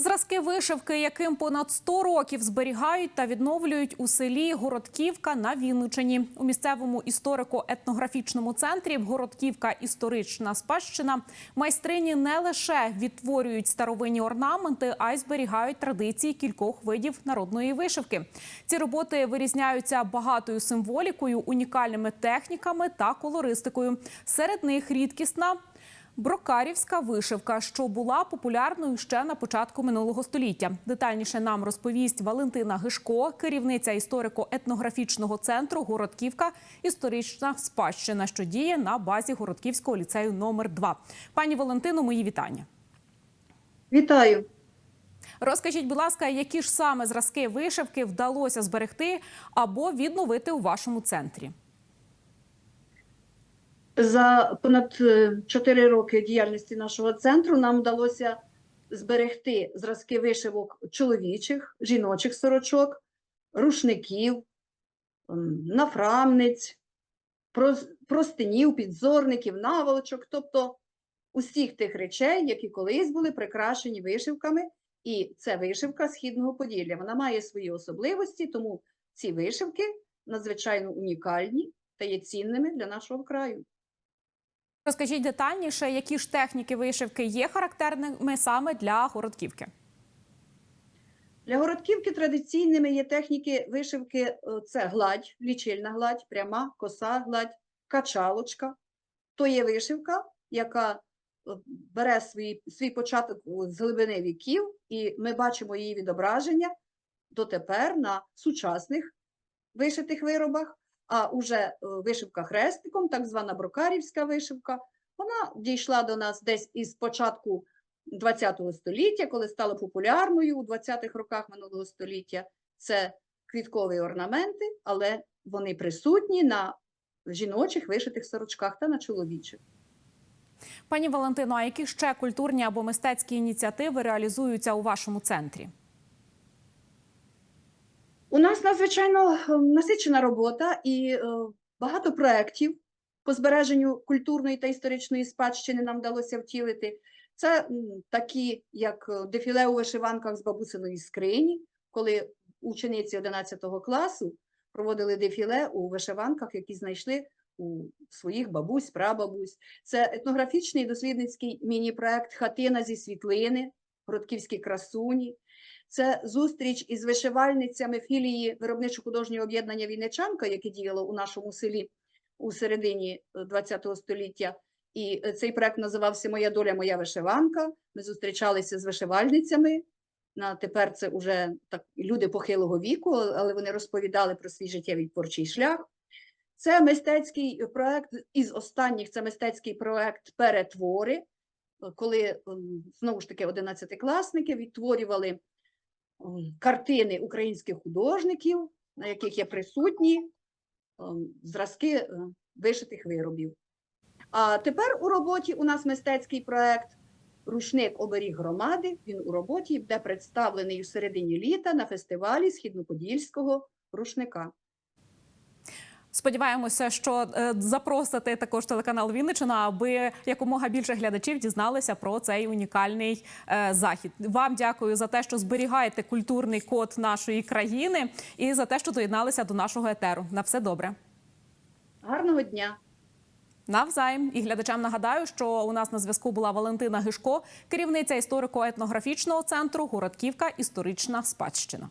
Зразки вишивки, яким понад 100 років зберігають та відновлюють у селі Городківка на Вінничині. У місцевому історико-етнографічному центрі Городківка історична спадщина майстрині не лише відтворюють старовинні орнаменти, а й зберігають традиції кількох видів народної вишивки. Ці роботи вирізняються багатою символікою, унікальними техніками та колористикою. Серед них рідкісна Брокарівська вишивка, що була популярною ще на початку минулого століття. Детальніше нам розповість Валентина Гишко, керівниця історико-етнографічного центру Городківка історична спадщина, що діє на базі Городківського ліцею номер 2 Пані Валентино, мої вітання. Вітаю. Розкажіть, будь ласка, які ж саме зразки вишивки вдалося зберегти або відновити у вашому центрі? За понад 4 роки діяльності нашого центру нам вдалося зберегти зразки вишивок чоловічих, жіночих сорочок, рушників, нафрамниць, простинів, підзорників, наволочок, тобто усіх тих речей, які колись були прикрашені вишивками. І це вишивка східного Поділля. Вона має свої особливості, тому ці вишивки надзвичайно унікальні та є цінними для нашого краю. Розкажіть детальніше, які ж техніки вишивки є характерними саме для Городківки? Для городківки традиційними є техніки вишивки: е, це гладь, лічильна гладь, пряма, коса гладь, качалочка. То є вишивка, яка е, бере свій, свій початок з глибини віків, і ми бачимо її відображення дотепер на сучасних вишитих виробах. А уже е, вишивка хрестиком, так звана брокарівська вишивка, вона дійшла до нас десь із початку ХХ століття, коли стала популярною у 20-х роках минулого століття. Це квіткові орнаменти, але вони присутні на жіночих вишитих сорочках та на чоловічих. Пані Валентино, а які ще культурні або мистецькі ініціативи реалізуються у вашому центрі? У нас надзвичайно е, насичена робота і е, багато проєктів по збереженню культурної та історичної спадщини нам вдалося втілити. Це такі, як е, дефіле у вишиванках з бабусиної скрині, коли учениці 11 класу проводили дефіле у вишиванках, які знайшли у своїх бабусь, прабабусь. Це етнографічний дослідницький міні-проект Хатина зі світлини, Городківські красуні. Це зустріч із вишивальницями філії виробничо-художнього об'єднання Вінничанка, яке діяло у нашому селі у середині ХХ століття. І е, цей проект називався Моя доля, моя вишиванка. Ми зустрічалися з вишивальницями. На тепер це вже так люди похилого віку, але вони розповідали про свій життєвий творчий шлях. Це мистецький проект із останніх це мистецький проект Перетвори, коли знову ж таки одинадцятикласники відтворювали картини українських художників, на яких є присутні ем, зразки е, вишитих виробів. А тепер у роботі у нас мистецький проект Рушник оберіг громади. Він у роботі буде представлений у середині літа на фестивалі Східноподільського рушника. Сподіваємося, що е, запросите також телеканал Вінничина, аби якомога більше глядачів дізналися про цей унікальний е, захід. Вам дякую за те, що зберігаєте культурний код нашої країни, і за те, що доєдналися до нашого етеру. На все добре. Гарного дня! Навзаєм і глядачам нагадаю, що у нас на зв'язку була Валентина Гишко, керівниця історико-етнографічного центру Городківка історична спадщина.